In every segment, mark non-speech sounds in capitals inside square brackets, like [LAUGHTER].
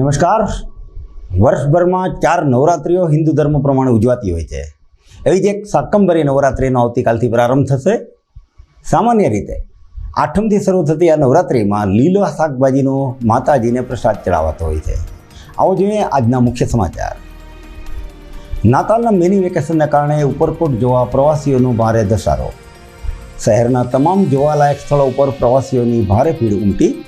નમસ્કાર. વર્ષભરમાં ચાર નવરાત્રિઓ હિન્દુ ધર્મ પ્રમાણે ઉજવાતી હોય છે. એવી જ એક સાકંબરી નવરાત્રિનો આવતીકાલથી પ્રારંભ થશે. સામાન્ય રીતે આઠમથી શરૂ થતી આ નવરાત્રિમાં લીલા શાકભાજીનો માતાજીને પ્રસાદ ચડાવાતો હોય છે. આવો જોઈએ આજના મુખ્ય સમાચાર. નાતાલના મિની વેકેશનના કારણે ઉપરકોટ જોવા પ્રવાસીઓનો ભારે ધસારો. શહેરના તમામ જોવાલાયક સ્થળો ઉપર પ્રવાસીઓની ભારે ભીડ ઉમટી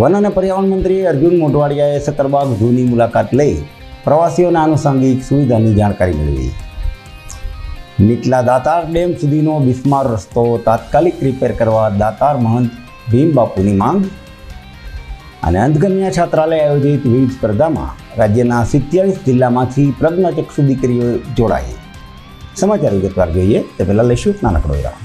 વન અને પર્યાવરણ મંત્રી અર્જુન મોઢવાડિયાએ સતરબાગ ઝૂની મુલાકાત લઈ પ્રવાસીઓના આનુષંગિક સુવિધાની જાણકારી મેળવી. નીચલા દાતાર ડેમ સુધીનો બિસ્માર રસ્તો તાત્કાલિક રિપેર કરવા દાતાર મહંત ભીમ બાપુની માંગ અને અંધગમ્યા છાત્રાલય આયોજિત વિવિધ સ્પર્ધામાં રાજ્યના સિત્યાવીસ જિલ્લામાંથી પ્રજ્ઞાચક્ષુ દીકરીઓ જોડાઈ. સમાચાર વિગતવાર જોઈએ તે પહેલાં લઈશું નાનકડો વિરામ.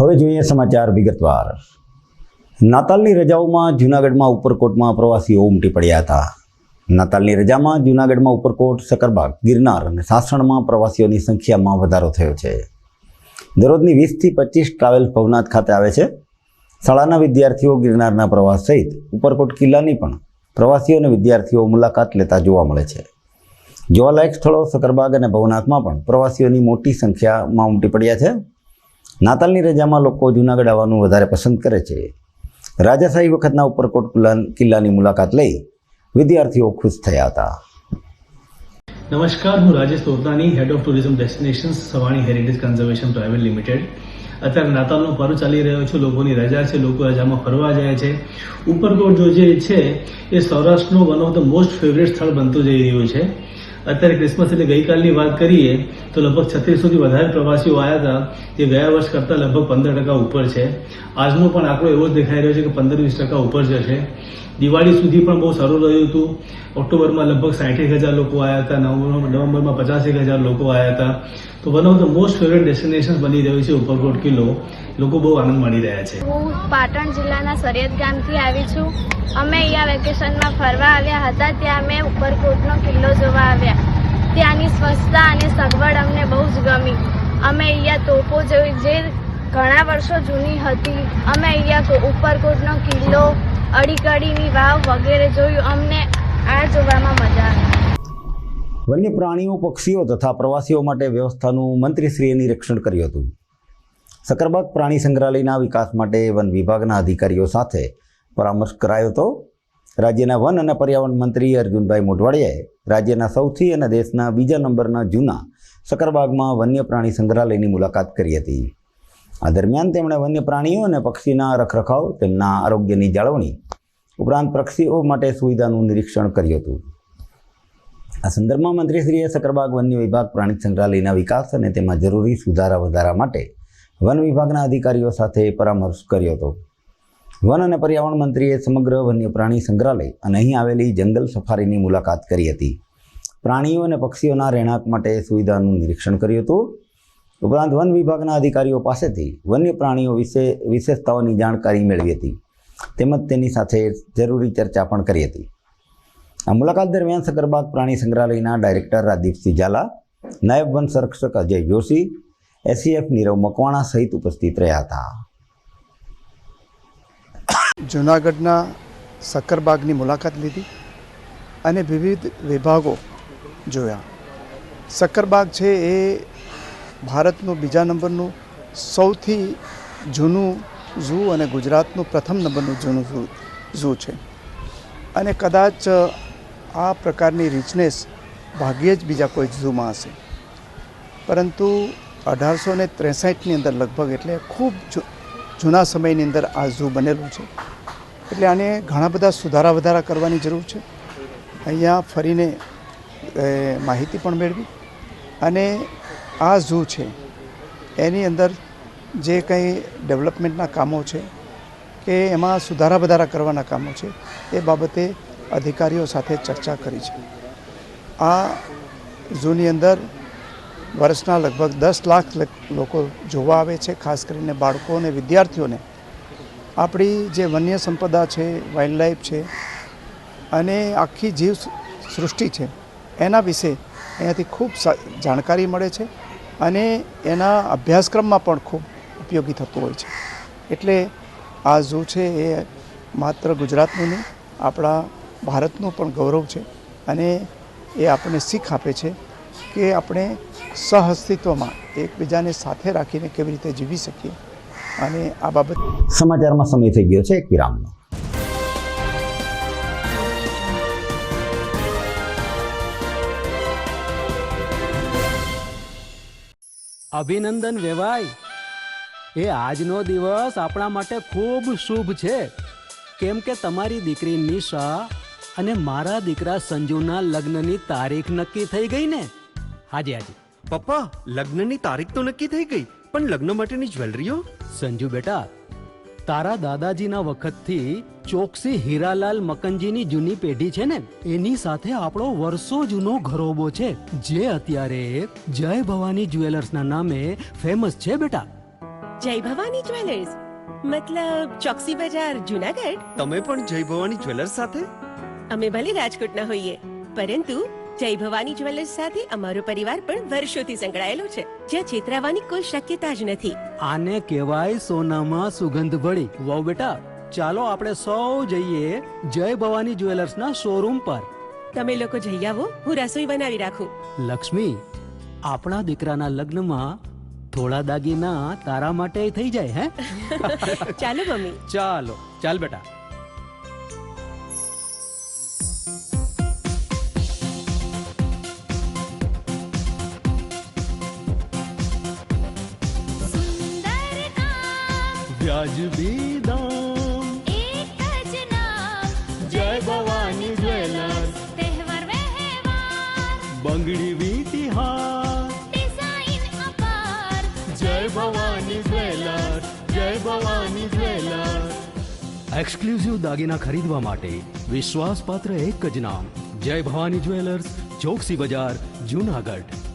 હવે જોઈએ સમાચાર વિગતવાર. નાતાલની રજાઓમાં જૂનાગઢમાં ઉપરકોટમાં પ્રવાસીઓ ઉમટી પડ્યા હતા. નાતાલની રજામાં જૂનાગઢમાં ઉપરકોટ, સકરબાગ, ગિરનાર અને સાસણમાં પ્રવાસીઓની સંખ્યામાં વધારો થયો છે. દરરોજની વીસથી પચીસ ટ્રાવેલ ભવનાથ ખાતે આવે છે. શાળાના વિદ્યાર્થીઓ ગિરનારના પ્રવાસ સહિત ઉપરકોટ કિલ્લાની પણ પ્રવાસીઓ અને વિદ્યાર્થીઓ મુલાકાત લેતા જોવા મળે છે. જોવાલાયક સ્થળો સકરબાગ અને ભવનાથમાં પણ પ્રવાસીઓની મોટી સંખ્યામાં ઉમટી પડ્યા છે. નાતાલની રજામાં લોકો જૂનાગઢ આવવાનું વધારે પસંદ કરે છે. રાજાશાહી વખતના ઉપરકોટ કિલ્લા- કિલ્લાની મુલાકાત લઈ વિદ્યાર્થીઓ ખુશ થયા હતા. નમસ્કાર, હું Rajesh Totlani head of tourism destination Savani heritage conservation private limited અત્યારે નાતાલનો પર્વ ચાલી રહ્યો છે, લોકોની રજા છે, લોકો રજામાં ફરવા જાય છે. ઉપરકોટ જો જે છે, એ સૌરાષ્ટ્રનું one of the most favourite સ્થળ બનતું જઈ રહ્યું છે. અત્યારે ક્રિસમસ એટલે ગઈકાલની વાત કરીએ, તો લગભગ છત્રીસોથી વધારે પ્રવાસીઓ આવ્યા હતા. જે ગયા વર્ષ કરતાં લગભગ પંદર ટકા ઉપર છે. આજનો પણ આંકડો એવો જ દેખાઈ રહ્યો છે કે પંદર વીસ ટકા ઉપર જશે. દિવાળી સુધી પણ બહુ સારું રહ્યું હતું. ઓક્ટોબરમાં લગભગ સાઠેક હજાર લોકો આવ્યા હતા. નવેમ્બરમાં નવેમ્બરમાં પચાસેક હજાર લોકો આવ્યા હતા. તો one of the most favourite destination બની રહ્યું છે ઉપરકોટ કિલ્લો. લોકો બહુ આનંદ માણી રહ્યા છે. હું પાટણ જિલ્લાના સરિયદ ગામથી આવી છું. અમે અહીંયા વેકેશનમાં ફરવા આવ્યા હતા. ત્યાં અમે ઉપરકોટનો કિલ્લો જોવા આવ્યા. ત્યાંની સ્વચ્છતા અને સગવડ અમને બહુ જ ગમી. અમે અહીંયા તોપો જોઈ જે ઘણા વર્ષો જૂની હતી, અમે અહીંયા ઉપરકોટનો કિલ્લો, અડીકડીની વાવ વગેરે જોયું. અમને આ જોવામાં મજા આવી. વન્ય પ્રાણીઓ, પક્ષીઓ તથા પ્રવાસીઓ માટે વ્યવસ્થાનું મંત્રીશ્રીએ નિરીક્ષણ કર્યું હતું. સકરબાગ પ્રાણી સંગ્રહાલયના વિકાસ માટે વન વિભાગના અધિકારીઓ સાથે પરામર્શ કરાયો હતો. રાજ્યના વન અને પર્યાવરણ મંત્રી અર્જુનભાઈ મોઢવાડિયાએ રાજ્યના સૌથી અને દેશના બીજા નંબરના જૂના સકરબાગમાં વન્ય પ્રાણી સંગ્રહાલયની મુલાકાત કરી હતી. આ દરમિયાન તેમણે વન્ય પ્રાણીઓ અને પક્ષીના રખરખાવ, તેમના આરોગ્યની જાળવણી ઉપરાંત પક્ષીઓ માટે સુવિધાનું નિરીક્ષણ કર્યું હતું. આ સંદર્ભમાં મંત્રીશ્રીએ સકરબાગ વન્ય વિભાગ પ્રાણી સંગ્રહાલયના વિકાસ અને તેમાં જરૂરી સુધારા વધારા માટે વન વિભાગના અધિકારીઓ સાથે પરામર્શ કર્યો હતો. વન અને પર્યાવરણ મંત્રીએ સમગ્ર વન્ય પ્રાણી સંગ્રહાલય અને અહીં આવેલી જંગલ સફારીની મુલાકાત કરી હતી. પ્રાણીઓ અને પક્ષીઓના રહેણાંક માટે સુવિધાનું નિરીક્ષણ કર્યું હતું. ઉપરાંત વન વિભાગના અધિકારીઓ પાસેથી વન્ય પ્રાણીઓ વિશે વિશેષતાઓની જાણકારી મેળવી હતી. તેમજ તેની સાથે જરૂરી ચર્ચા પણ કરી હતી. આ મુલાકાત દરમિયાન સકરબાગ પ્રાણી સંગ્રહાલયના ડાયરેક્ટર રાજદીપસિંહ ઝાલા, નાયબ વન સંરક્ષક અજય જોશી એસીએફ નીરવ મકવાણા સહિત ઉપસ્થિત રહ્યા હતા. જૂનાગઢના સક્કરબાગની મુલાકાત લીધી અને વિવિધ વિભાગો જોયા. સક્કરબાગ છે એ ભારતનું બીજા નંબરનું સૌથી જૂનું ઝૂ અને ગુજરાતનું પ્રથમ નંબરનું જૂનું ઝૂ ઝૂ છે. અને કદાચ આ પ્રકારની રિચનેસ ભાગ્યે જ બીજા કોઈ ઝૂમાં હશે. પરંતુ અઢારસો ને ત્રેસઠની અંદર લગભગ એટલે ખૂબ જૂના સમયની અંદર આ ઝૂ બનેલું છે. એટલે આને ઘણા બધા સુધારા વધારા કરવાની જરૂર છે. અહીંયા ફરીને માહિતી પણ મેળવી. અને આ ઝૂ છે, એની અંદર જે કંઈ ડેવલપમેન્ટના કામો છે કે એમાં સુધારા વધારા કરવાના કામો છે, એ બાબતે અધિકારીઓ સાથે ચર્ચા કરી છે. આ ઝૂની અંદર વર્ષના લગભગ દસ લાખ લોકો જોવા આવે છે, ખાસ કરીને બાળકો અને વિદ્યાર્થીઓને. આપણી જે વન્ય સંપદા છે વાઇલ્ડ લાઈફ છે, અને આખી જીવ સૃષ્ટિ છે, એના વિશે અહીંયાથી ખૂબ જાણકારી મળે છે અને એના અભ્યાસક્રમમાં પણ ખૂબ ઉપયોગી થતું હોય છે. એટલે આ ઝૂ છે એ માત્ર ગુજરાતનું નહીં, આપણા ભારતનું પણ ગૌરવ છે અને એ આપણને શીખ આપે છે કે આપણે સહઅસ્તિત્વમાં એકબીજાને સાથે રાખીને કેવી રીતે જીવી શકીએ અને આ બાબત સમાચારમાં સમય થઈ ગયો છે એક વિરામનો. અભિનંદન વેવાય એ આજનો દિવસ આપણા માટે ખૂબ શુભ છે. કેમ કે તમારી દીકરી નિશા અને મારા દીકરા સંજુના લગ્નની તારીખ નક્કી થઈ ગઈ ને? હાજી હાજી. પપ્પા લગ્નની તારીખ તો નક્કી થઈ ગઈ પણ લગ્ન માટેની જ્વેલરીઓ? સંજુ બેટા તારા દાદાજીના વખતથી ચોકસી હીરાલાલ મકનજીની જૂની પેઢી છે ને એની સાથે આપણો વર્ષો જૂનો ઘરોબો છે. જે અત્યારે જય ભવાની જ્વેલર્સના નામે ફેમસ છે બેટા. જય ભવાની જ્વેલર્સ? મતલબ ચોકસી બજાર જુનાગઢ? તમે પણ જય ભવાની જ્વેલર્સ સાથે? અમે ભલે રાજકોટના હોઈએ પરંતુ જય ભવાની જ્વેલર્સ સાથે અમારો પરિવાર પણ વર્ષોથી સંકળાયેલો છે. જ્યાં છેતરાવાની કોઈ શક્યતા જ નથી. આને કહેવાય સોનામાં સુગંધ ભળી વાવ બેટા ચાલો આપણે સૌ જઈએ જય ભવાની જ્વેલર્સના શોરૂમ પર. તમે લોકો જઈ આવો હું રસોઈ બનાવી રાખું. લક્ષ્મી આપણા દીકરાના લગ્નમાં થોડા દાગીના તારા માટે થઈ જાય હે? [LAUGHS] ચાલો મમ્મી. ચાલો ચાલ બેટા. વાજબી દામ એક જ નામ જય ભવાની જ્વેલર્સ તહેવાર વ્યવહાર બંગડી વીટી હાર ડિઝાઇન અપાર જય ભવાની જ્વેલર્સ જય ભવાની જ્વેલર્સ એક્સક્લુઝિવ દાગીના ખરીદવા માટે વિશ્વાસપાત્ર એક જ નામ જય ભવાની જ્વેલર્સ ચોકસી બજાર જુનાગઢ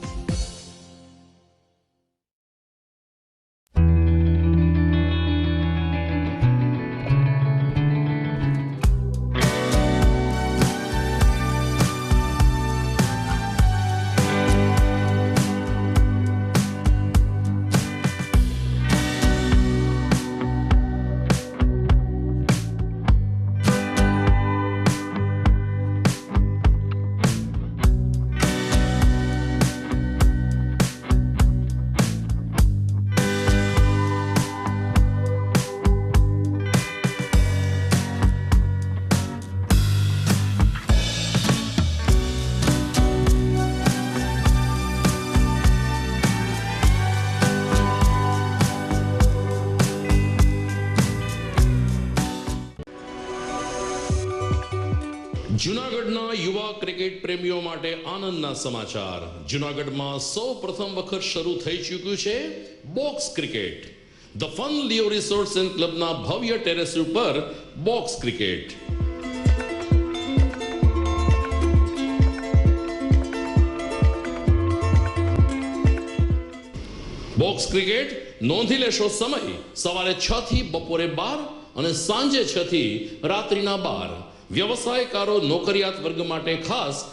પ્રેમીઓ માટે આનંદના સમાચાર. જુનાગઢમાં સૌ પ્રથમ વખત શરૂ થઈ ચૂક્યું છે box cricket. The fun Leo resorts and ક્લબના ભવ્ય ટેરેસ ઉપર બોક્સ ક્રિકેટ. બોક્સ ક્રિકેટ નોંધી લેશો સમય. સવારે છ થી બપોરે બાર અને સાંજે છ થી રાત્રિના બાર. વ્યવસાયકારો નોકરિયાત વર્ગ માટે ખાસ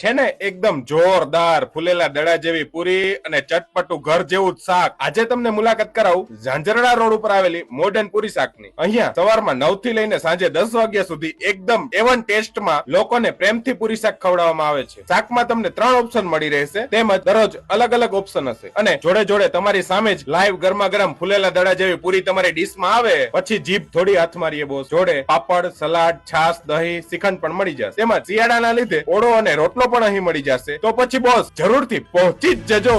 છે ને એકદમ જોરદાર ફૂલેલા દડા જેવી પૂરી અને ચટપટું ઘર જેવું જ શાક. આજે તમને મુલાકાત કરાવું ઝાંઝરડા રોડ ઉપર આવેલી મોડર્ન પૂરી શાકની. અહીંયા સવારમાં નવથી લઈને સાંજે દસ વાગ્યા સુધી એકદમ એવન ટેસ્ટમાં લોકોને પ્રેમથી પૂરી શાક ખવડાવવામાં આવે છે. શાકમાં તમને ત્રણ ઓપ્શન મળી રહેશે. તેમજ દરરોજ અલગ અલગ ઓપ્શન હશે. અને જોડે જોડે તમારી સામે જ લાઈવ ગરમા ગરમ ફૂલેલા દડા જેવી પૂરી તમારી ડીશમાં આવે, પછી જીભ થોડી હાથ મારીએ બોસ જોડે પાપડ, સલાડ છાસ દહીં, શ્રીખંડ પણ મળી જશે. તેમજ શિયાળાના લીધે ઓળો અને રોટલો પણ અહીં મળી જશે. તો પછી બોસ જરૂરથી પહોંચી જ જજો.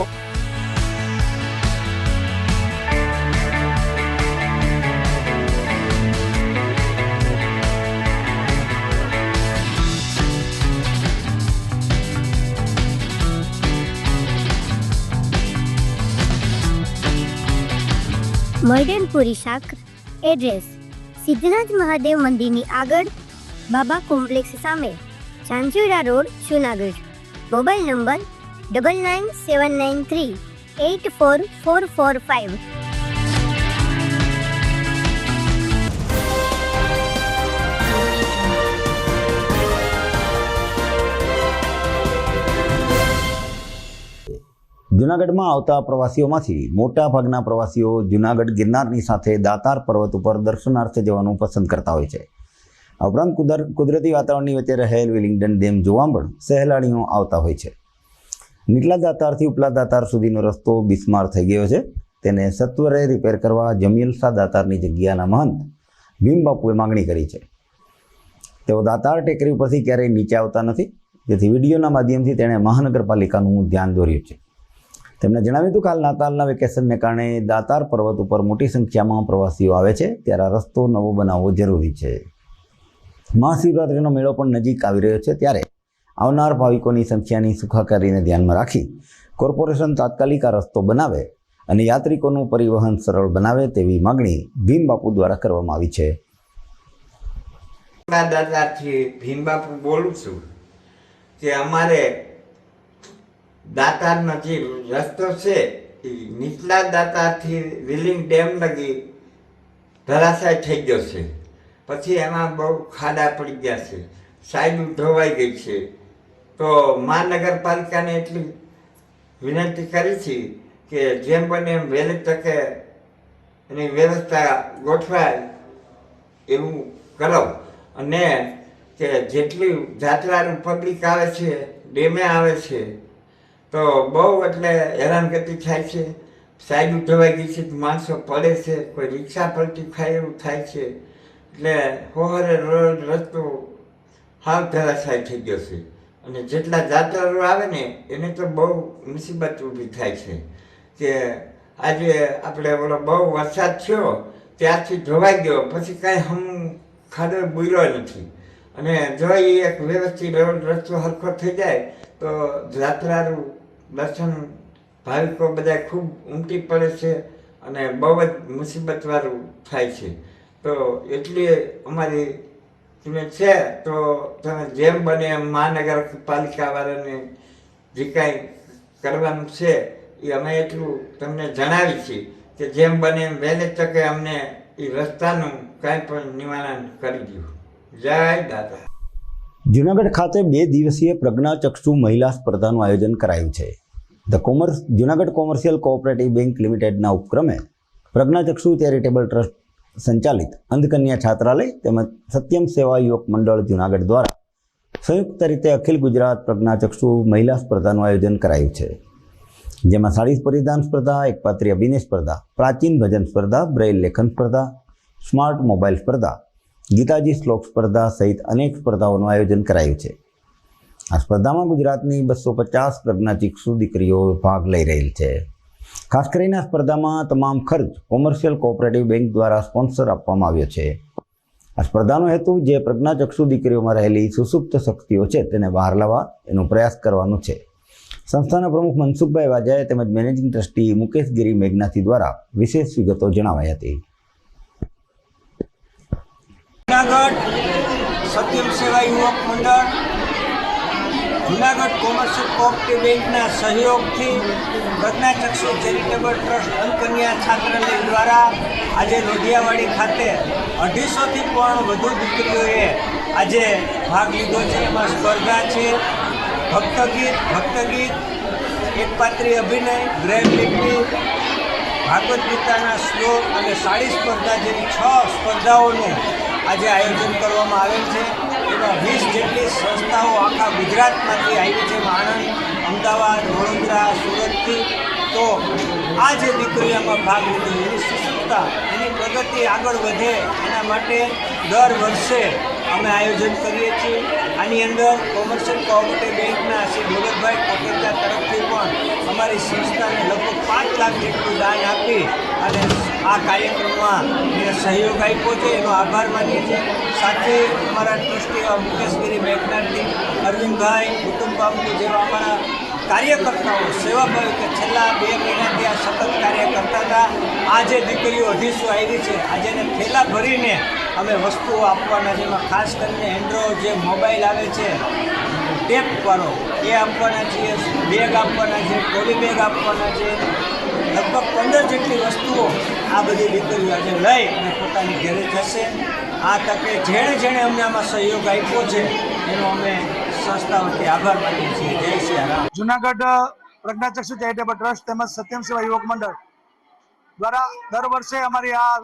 મોર્ડન પૂરી શાક એડ્રેસ સિદ્ધનાથ મહાદેવ મંદિરની આગળ બાબા કોમ્પ્લેક્સ સામે. Chanchura road, Junagadh. Mobile number double nine seven nine three eight four four four five જૂનાગઢમાં આવતા પ્રવાસીઓમાંથી મોટા ભાગના પ્રવાસીઓ જૂનાગઢ ગિરનારની સાથે દાતાર પર્વત ઉપર દર્શનાર્થે જવાનું પસંદ કરતા હોય છે. આ ઉપરાંત કુદર, કુદરતી વાતાવરણની વચ્ચે રહેલ વિલિંગડન ડેમ જોવા પણ સહેલાણીઓ આવતા હોય છે. નીચલા દાતારથી ઉપલા દાતાર સુધીનો રસ્તો બિસ્માર થઈ ગયો છે. તેને સત્વરે રિપેર કરવા જમીલસા દાતારની જગ્યાના મહંત ભીમબાપુએ માંગણી કરી છે. તેઓ દાતાર ટેકરી ઉપરથી ક્યારેય નીચે આવતા નથી. જેથી વિડીયોના માધ્યમથી તેણે મહાનગરપાલિકાનું ધ્યાન દોર્યું છે. તેમણે જણાવ્યું હતું કે હાલ નાતાલના વેકેશનને કારણે દાતાર પર્વત ઉપર મોટી સંખ્યામાં પ્રવાસીઓ આવે છે. ત્યારે રસ્તો નવો બનાવવો જરૂરી છે. મહાશિવરાત્રિનો મેળો પણ નજીક આવી રહ્યો છે ત્યારે આવનાર ભાવિકોની સંખ્યાની સુખાકારીને ધ્યાનમાં રાખી કોર્પોરેશન તાત્કાલિક આ રસ્તો બનાવે અને યાત્રિકોનું પરિવહન સરળ બનાવે તેવી માગણી ભીમબાપુ દ્વારા કરવામાં આવી છે. દાદાથી ભીમબાપુ બોલું છું કે અમારે દાતારનો જે રસ્તો છે, એ નીચલા દાતારથી વિલિંગ ડેમ લગી ધરાશાય થઈ ગયો છે. પછી એમાં બહુ ખાડા પડી ગયા છે. સાઈડ ધોવાઈ ગઈ છે. તો મહાનગરપાલિકાને એટલી વિનંતી કરી છે કે જેમ બને એમ વહેલી તકે એની વ્યવસ્થા ગોઠવાય એવું કરો અને કે જેટલી જાત્રાનું પબ્લિક આવે છે, ડેમે આવે છે, તો બહુ એટલે હેરાનગતિ થાય છે. સાઈડ ઉઠવાઈ ગઈ છે, માણસો પડે છે, કોઈ રિક્ષા પલટી ખાય એવું થાય છે. એટલે હોહરે રોડ રસ્તો હાવ ધરાશાય થઈ ગયો છે. અને જેટલા જાત્રાળુ આવે ને, એને તો બહુ મુસીબત ઊભી થાય છે. કે આજે આપણે ઓલો બહુ વરસાદ થયો, ત્યારથી ધોવાઈ ગયો, પછી કાંઈ હમ ખાડો બુર્યો નથી. અને જો એ એક વ્યવસ્થિત રોડ રસ્તો હરખો થઈ જાય, તો જાત્રાળુ દર્શન ભાવિકો બધા ખૂબ ઉમટી પડે છે અને બહુ જ મુસીબતવાળું થાય છે. તો એટલી અમારી તમે છે, તો તમે જેમ બને એમ મહાનગરપાલિકાવાળાને જે કાંઈ કરવાનું છે, એ અમે એટલું તમને જણાવી છીએ કે જેમ બને એમ વહેલી તકે અમને એ રસ્તાનું કાંઈ પણ નિવારણ કરી દો. જય દાદા. જુનાગઢ ખાતે બે દિવસીય પ્રજ્ઞાચક્ષુ મહિલા સ્પર્ધાનું આયોજન કરાયું છે. The commerce Junagadh commercial cooperative bank લિમિટેડના ઉપક્રમે પ્રજ્ઞાચક્ષુ ચેરિટેબલ ટ્રસ્ટ સંચાલિત અંધકન્યા છાત્રાલય તેમજ સત્યમ સેવા યુવક મંડળ જુનાગઢ દ્વારા સંયુક્ત રીતે અખિલ ગુજરાત પ્રજ્ઞાચક્ષુ મહિલા સ્પર્ધાનું આયોજન કરાયું છે. જેમાં સાડી પરિધાન સ્પર્ધા એકપાત્રી અભિનય સ્પર્ધા, પ્રાચીન ભજન સ્પર્ધા, બ્રેઇલ લેખન સ્પર્ધા, સ્માર્ટ મોબાઈલ સ્પર્ધા, ગીતાજી શ્લોક સ્પર્ધા સહિત અનેક સ્પર્ધાઓનું આયોજન કરાયું છે. આ સ્પર્ધામાં ગુજરાતની બસો પચાસ પ્રજ્ઞાચિક્ષુ દીકરીઓ ભાગ લઈ રહેલ છે. ખાસ કરીને આ સ્પર્ધામાં તમામ ખર્ચ કોમર્શિયલ કોઓપરેટિવ બેંક દ્વારા સ્પોન્સર આપવામાં આવ્યો છે. આ સ્પર્ધાનો હેતુ જે પ્રજ્ઞાચક્ષુ દીકરીઓમાં રહેલી સુસુપ્ત શક્તિઓ છે તેને બહાર લાવવા એનો પ્રયાસ કરવાનો છે. સંસ્થાના પ્રમુખ મનસુખભાઈ વાજાએ તેમજ મેનેજિંગ ટ્રસ્ટી મુકેશ ગિરી મેઘનાથી દ્વારા વિશેષ વિગતો જણાવાઈ હતી. જૂનાગઢ સત્યમ સેવા યુવક મંડળ જુનાગઢ કોમર્શિયલ કોઓપરેટિવ બેંકના સહયોગથી પ્રજ્ઞાચક્ષુ ચેરિટેબલ ટ્રસ્ટ અંકન્યા છાત્રાલય દ્વારા આજે લોધિયાવાડી ખાતે અઢીસોથી પણ વધુ દીકરીઓએ આજે ભાગ લીધો છે. એમાં સ્પર્ધા છે. ભક્તગીત ભક્તગીત, એકપાત્રી અભિનય, ગ્રેન્ડ લિપી, ભાગવત ગીતાના શ્લોક અને સાડી સ્પર્ધા જેવી છ સ્પર્ધાઓનું આજે આયોજન કરવામાં આવેલ છે. વીસ જેટલી સંસ્થાઓ આખા ગુજરાતમાંથી આવી છે. આણંદ અમદાવાદ, વડોદરા, સુરતથી. તો આ જે દીકરીઓમાં ભાગ લીધો, એની સુસુપ્તા એની પ્રગતિ આગળ વધે એના માટે દર વર્ષે અમે આયોજન કરીએ છીએ. આની અંદર કોમર્શિયલ કોઓપરેટિવ બેંકના શ્રી દોલતભાઈ કોટેચા તરફથી પણ અમારી સંસ્થાને લગભગ પાંચ લાખ જેટલું દાન આપી અને આ કાર્યક્રમમાં સહયોગ આપ્યો છે. એનો આભાર માનીએ છીએ. સાથે અમારા ટ્રસ્ટી મુકેશગીરી મેઘનાથજી અરવિંદભાઈ કુટુંબ બાપુ જેવા અમારા કાર્યકર્તાઓ સેવાભાવી કે છેલ્લા બે મહિનાથી આ સતત કાર્ય કરતા હતા. આ જે દીકરીઓ અઢીસો આવી છે. આજે થેલા ભરીને અમે વસ્તુઓ આપવાના છે. એમાં ખાસ કરીને એન્ડ્રોઇડ જે મોબાઈલ આવે છે, ટેપ કરો એ આપવાના છીએ. બેગ આપવાના છે ટ્રોલી બેગ આપવાના છે. લગભગ પંદર જેટલી વસ્તુઓ આ બધી દીકરીઓ આજે લઈ અને પોતાની ઘરે જશે. આ તકે જેણે જેણે અમને આમાં સહયોગ આપ્યો છે, એનો અમે સંસ્થા વતી આભાર માનીએ છીએ. જુનાગઢ, પ્રજ્ઞાચક્ષુ ચેરિટેબલ ટ્રસ્ટ તેમજ સત્યમ સેવા યુવક મંડળ દ્વારા દર વર્ષે અમારી આ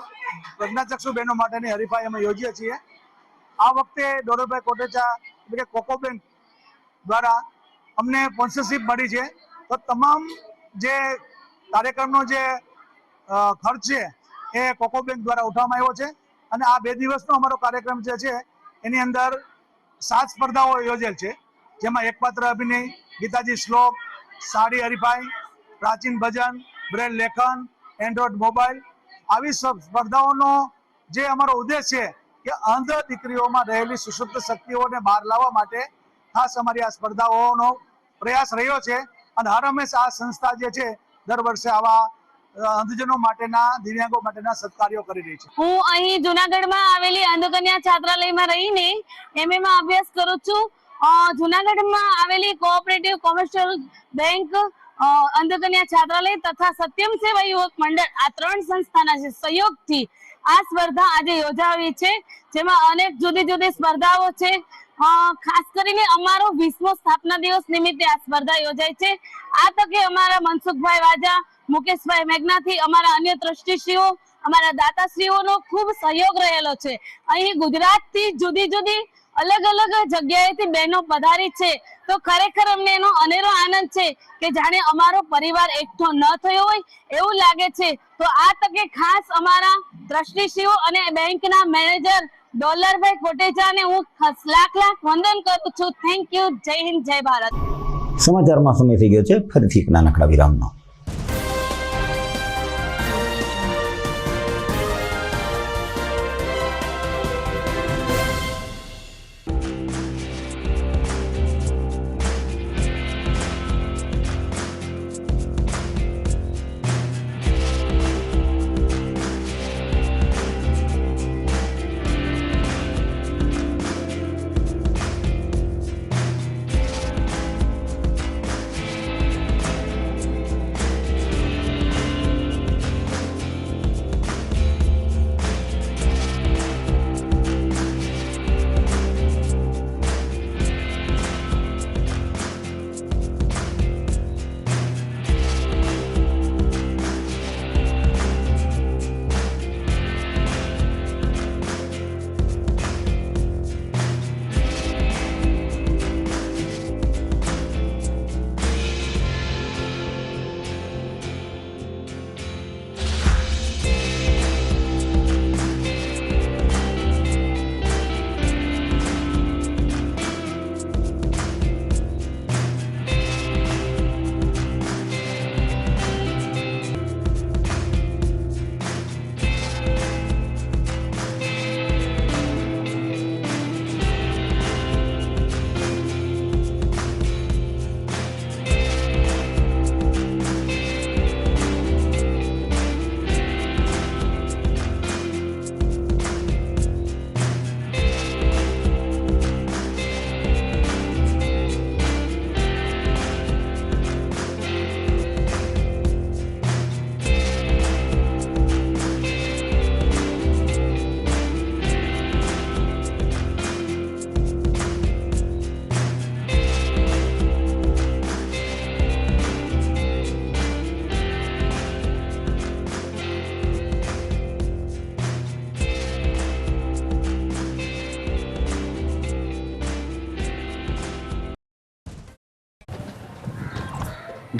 પ્રજ્ઞાચક્ષુ બહેનો માટેની હરીફાઈ અમે યોજીએ છીએ. આ વખતે ડોરોભાઈ કોટેચા, એટલે કે દ્વારા અમને સ્પોન્સરશીપ મળી છે. તો તમામ જે કાર્યક્રમનો જે ખર્ચ છે એ કોકો બેંક દ્વારા ઉઠાવવામાં આવ્યો છે. અને આ બે દિવસનો અમારો કાર્યક્રમ જે છે, એની અંદર સાત સ્પર્ધાઓ યોજેલ છે, જેમાં એકપાત્ર અભિનય, ગીતાજી શ્લોક, સાડી હરીફાઈ, પ્રાચીન ભજન, બ્રેલ લેખન, એન્ડ્રોઇડ મોબાઈલ. આવી સ્પર્ધાઓનો જે અમારો ઉદ્દેશ છે કે અંધ દીકરીઓમાં રહેલી સુષુપ્ત શક્તિઓને બહાર લાવવા માટે ખાસ અમારી આ સ્પર્ધાઓનો પ્રયાસ રહ્યો છે. અને હર હંમેશા આ સંસ્થા જે છે, દર વર્ષે આવા અંધજનો માટેના, દિવ્યાંગો માટેના સત્કાર્યો કરી રહી છે. હું અહીં જુનાગઢમાં આવેલી અંધકન્યા છાત્રાલયમાં રહીને એમએ માં અભ્યાસ કરું છું. જુનાગઢમાં આવેલી કોઓપરેટિવ કોમર્શિયલ બેંક અંધકન્યા છાત્રાલય તથા સત્યમ સેવા યુવક મંડળ આ ત્રણ સંસ્થાના છે સહયોગથી આ સ્પર્ધા આજે યોજાવી છે, જેમાં અનેક જુદી જુદી સ્પર્ધાઓ છે. ખાસ કરીને અમારો વીસમો સ્થાપના દિવસ નિમિત્તે આ સ્પર્ધા યોજાય છે. આ તકે અમારા મનસુખભાઈ વાજા, મુકેશભાઈ મેઘનાથી અમારા અન્ય ટ્રસ્ટીશ્રીઓ, અમારા દાતાશ્રીઓનો ખૂબ સહયોગ રહેલો છે. અહીં ગુજરાતથી જુદી જુદી અલગ અલગ જગ્યાએથી બહેનો પધારી છે. તો ખરેખર અમને એનો અનેરો આનંદ છે કે જાણે અમારો પરિવાર એકઠો ન થયો હોય એવું લાગે છે. તો આ તકે ખાસ અમારા ટ્રસ્ટીશ્રીઓ અને બેંકના મેનેજર ડોલરભાઈ કોટેચાને હું લાખ લાખ વંદન કરું છું. થેન્ક યુ જય હિન્દ, જય ભારત. સમાચારમાં સમય થઈ ગયો છે. ફરીથી એક નાનકડા વિરામનો.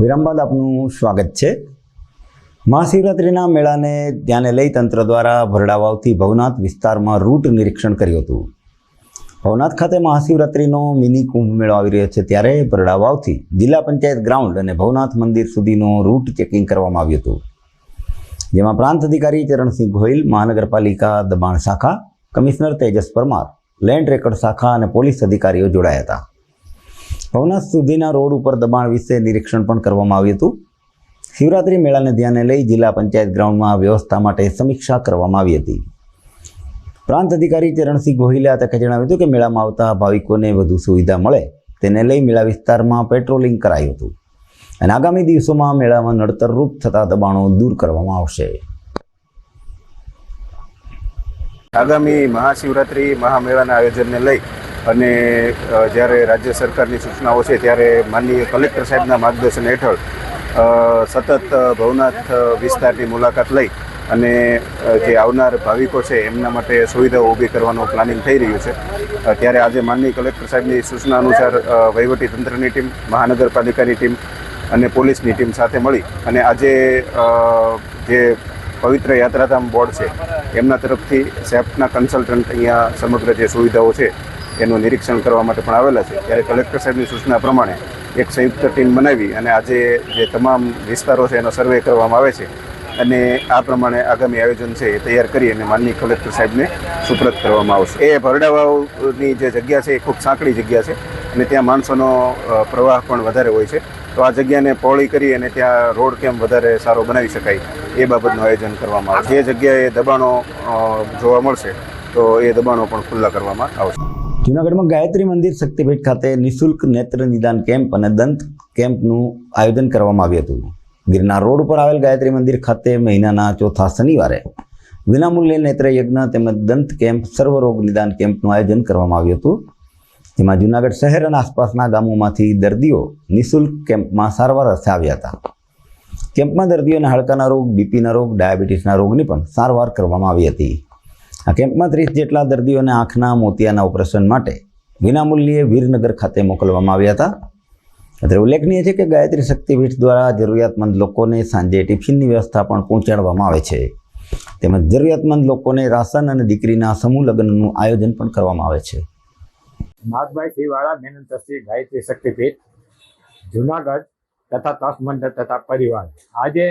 વિરામ બાદ આપનું સ્વાગત છે. મહાશિવરાત્રિના મેળાને ધ્યાને લઈ તંત્ર દ્વારા ભરડાવાવથી ભવનાથ વિસ્તારમાં રૂટ નિરીક્ષણ કર્યું હતું. ભવનાથ ખાતે મહાશિવરાત્રિનો મિની કુંભ મેળો આવી રહ્યો છે ત્યારે ભરડાવાવથી જિલ્લા પંચાયત ગ્રાઉન્ડ અને ભવનાથ મંદિર સુધીનો રૂટ ચેકિંગ કરવામાં આવ્યું હતું. જેમાં પ્રાંત અધિકારી ચરણસિંહ ગોહિલ, મહાનગરપાલિકા દબાણ શાખા, commissioner Tejas Parmar, land record શાખા અને પોલીસ અધિકારીઓ જોડાયા હતા. ભવનાથ સુધીના રોડ ઉપર દબાણ વિશે નિરીક્ષણ પણ કરવામાં આવ્યું હતું. શિવરાત્રી મેળાને ધ્યાને લઈ જિલ્લા પંચાયત ગ્રાઉન્ડમાં વ્યવસ્થા માટે સમીક્ષા કરવામાં આવી હતી. પ્રાંત અધિકારી ચરણસિંહ ગોહિલે આ તકે જણાવ્યું હતું કે મેળામાં આવતા ભાવિકોને વધુ સુવિધા મળે તેને લઈ મેળા વિસ્તારમાં પેટ્રોલિંગ કરાયું હતું. અને આગામી દિવસોમાં મેળામાં નડતરરૂપ થતા દબાણો દૂર કરવામાં આવશે. આગામી મહાશિવરાત્રી મહામેળાના આયોજનને લઈ અને જ્યારે રાજ્ય સરકારની સૂચનાઓ છે, ત્યારે માનનીય કલેક્ટર સાહેબના માર્ગદર્શન હેઠળ સતત ભવનાથ વિસ્તારની મુલાકાત લઈ અને જે આવનાર ભાવિકો છે, એમના માટે સુવિધાઓ ઊભી કરવાનું પ્લાનિંગ થઈ રહ્યું છે. ત્યારે આજે માનનીય કલેક્ટર સાહેબની સૂચના અનુસાર વહીવટી તંત્રની ટીમ, મહાનગરપાલિકાની ટીમ અને પોલીસની ટીમ સાથે મળી અને આજે જે પવિત્ર યાત્રાધામ બોર્ડ છે, એમના તરફથી સેફ્ટના કન્સલ્ટન્ટ અહીંયા સમગ્ર જે સુવિધાઓ છે એનું નિરીક્ષણ કરવા માટે પણ આવેલા છે. ત્યારે કલેક્ટર સાહેબની સૂચના પ્રમાણે એક સંયુક્ત ટીમ બનાવી અને આજે જે તમામ વિસ્તારો છે એનો સર્વે કરવામાં આવે છે અને આ પ્રમાણે આગામી આયોજન છે એ તૈયાર કરી અને માનનીય કલેક્ટર સાહેબને સુપ્રત કરવામાં આવશે. એ ભરડાવાઓની જે જગ્યા છે એ ખૂબ સાંકડી જગ્યા છે અને ત્યાં માણસોનો પ્રવાહ પણ વધારે હોય છે. તો આ જગ્યાને પહોળી કરી અને ત્યાં રોડ કેમ વધારે સારો બનાવી શકાય એ બાબતનું આયોજન કરવામાં આવશે. જે જગ્યાએ દબાણો જોવા મળશે તો એ દબાણો પણ ખુલ્લા કરવામાં આવશે. જૂનાગઢમાં ગાયત્રી મંદિર શક્તિપીઠ ખાતે નિઃશુલ્ક નેત્ર નિદાન કેમ્પ અને દંત કેમ્પનું આયોજન કરવામાં આવ્યું હતું. ગિરનાર રોડ ઉપર આવેલ ગાયત્રી મંદિર ખાતે મહિનાના ચોથા શનિવારે વિનામૂલ્યે નેત્ર યજ્ઞ તેમજ દંત કેમ્પ, સર્વરોગ નિદાન કેમ્પનું આયોજન કરવામાં આવ્યું હતું. જેમાં જૂનાગઢ શહેર અને આસપાસના ગામોમાંથી દર્દીઓ નિઃશુલ્ક કેમ્પમાં સારવાર અર્થે આવ્યા હતા. કેમ્પમાં દર્દીઓને હાડકાના રોગ, બીપીના રોગ, ડાયાબિટીસના રોગની પણ સારવાર કરવામાં આવી હતી. આ કેમ્પમાં ત્રીસ જેટલા દર્દીઓને આંખના મોતિયાના ઓપરેશન માટે વિનામૂલ્યે વીરનગર ખાતે મોકલવામાં આવ્યા હતા. અત્યારે ઉલ્લેખનીય છે કે ગાયત્રી શક્તિપીઠ દ્વારા જરૂરિયાતમંદ લોકોને સાંજે ટિફિનની વ્યવસ્થા પણ પહોંચાડવામાં આવે છે. તેમજ જરૂરિયાતમંદ લોકોને રાશન અને દીકરીના સમૂહ લગ્નનું આયોજન પણ કરવામાં આવે છે. નાથભાઈ શ્રીવાળા મેનન ગાયત્રી શક્તિપીઠ, જુનાગઢ તથા મંડળ તથા પરિવાર. આજે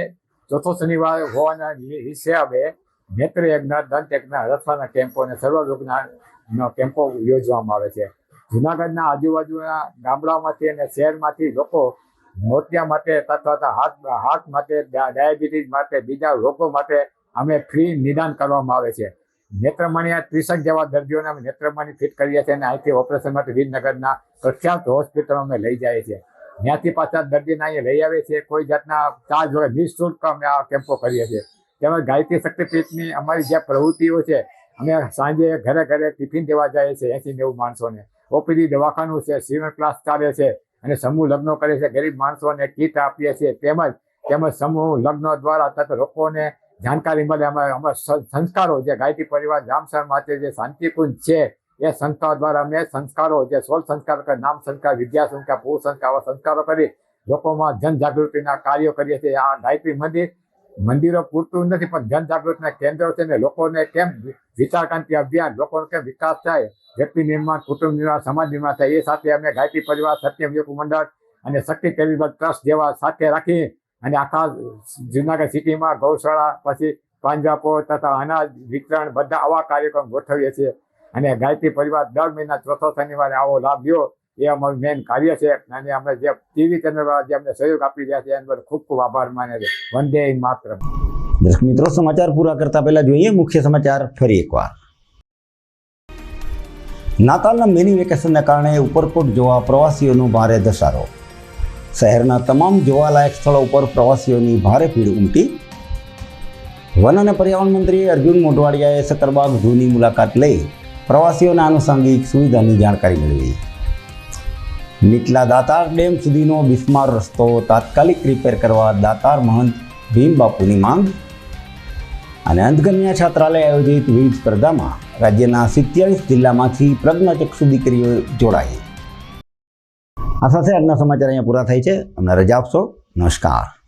ચોથો શનિવાર હોવાના હિસાબે નેત્ર યજ્ઞ, દંત યજ્ઞ રથવાના કેમ્પો અને સર્વરોગના કેમ્પો યોજવામાં આવે છે. જુનાગઢના આજુબાજુના ગામડાઓમાંથી અને શહેરમાંથી લોકો મોતિયા માટે તથા હાર્ટ હાર્ટ માટે ડાયાબિટીસ માટે, બીજા રોગો માટે અમે ફ્રી નિદાન કરવામાં આવે છે. નેત્રમણીયા ત્રીસક જેવા દર્દીઓને અમે નેત્રમણી ફિટ કરીએ છીએ અને અહીંથી ઓપરેશન માટે વિરનગરના પ્રખ્યાત હોસ્પિટલ અમે લઈ જઈએ છીએ. ત્યાંથી પાછા દર્દીને અહીંયા લઈ આવીએ છીએ. કોઈ જાતના ચાર્જ વગર નિઃશુલ્ક અમે આ કેમ્પો કરીએ છીએ. તેમજ ગાયત્રી શક્તિપીઠની અમારી જે પ્રવૃત્તિઓ છે, અમે સાંજે ઘરે ઘરે ટિફિન દેવા જઈએ છીએ એસી નેવું માણસોને. ઓપીડી દવાખાનું છે સિવર ક્લાસ ચાલે છે અને સમૂહ લગ્નો કરે છે, ગરીબ માણસોને કીટ આપીએ છીએ. તેમજ તેમજ સમૂહ લગ્નો દ્વારા તથા લોકોને જાણકારી મળે. અમે અમારા સંસ્કારો જે ગાયત્રી પરિવાર જામસર માટે જે શાંતિકુંજ છે, એ સંસ્થા દ્વારા અમે સંસ્કારો જે સોલ સંસ્કાર કરે નામ સંસ્કાર, વિદ્યા સંસ્કાર પૂર સંસ્કાર સંસ્કારો કરી લોકોમાં જનજાગૃતિના કાર્યો કરીએ છીએ. આ ગાયત્રી મંદિર મંદિરો પૂરતું નથી, પણ જનજાગૃતિના કેન્દ્રો છે ને લોકોને કેમ વિચારકાંતિ અભિયાન, લોકોનો કેમ વિકાસ થાય? વ્યક્તિ નિર્માણ, કુટુંબ નિર્માણ, સમાજ નિર્માણ થાય. એ સાથે અમે ગાયત્રી પરિવાર, સત્યમ યોગ મંડળ અને શક્તિ ચેરિટેબલ ટ્રસ્ટ જેવા સાથે રાખી અને આખા જુનાગઢ સિટીમાં ગૌશાળા, પછી પાંજરાપોળ તથા અનાજ વિતરણ બધા આવા કાર્યક્રમ ગોઠવીએ છીએ. અને ગાયત્રી પરિવાર દર મહિના ચોથો શનિવારે આવો લાભ લ્યો. એ અમારું મેઇન કાર્ય છે. અને અમે જે ટીવી ચેનલ જે અમને સહયોગ આપી રહ્યા છે, એના પર ખૂબ ખૂબ આભાર માને છે. વંદે માત્ર દર્શક મિત્રો, સમાચાર પૂરા કરતા પહેલા જોઈએ મુખ્ય સમાચાર ફરી એકવાર. નાતાલના મિની વેકેશનને કારણે ઉપરકોટ જોવા પ્રવાસીઓનો ભારે ધસારો. શહેરના તમામ જોવાલાયક સ્થળો ઉપર પ્રવાસીઓની ભારે ભીડ ઉમટી. વન અને પર્યાવરણ મંત્રી અર્જુન મોઢવાડિયાએ સકરબાગ ઝૂની મુલાકાત લઈ પ્રવાસીઓના આનુષંગિક સુવિધાની જાણકારી મેળવી. નીચલા દાતાર ડેમ સુધીનો બિસ્માર રસ્તો તાત્કાલિક રિપેર કરવા દાતાર મહંત ભીમ બાપુની માંગ. અને અંધગમ્યા છાત્રાલય આયોજિત વિવિધ સ્પર્ધામાં રાજ્યના સિત્યાવીસ જિલ્લામાંથી પ્રજ્ઞાચક્ષુ દીકરીઓ જોડાઈ. આ સાથે આજના સમાચાર અહીંયા પૂરા થાય છે. અમને રજા આપશો. નમસ્કાર.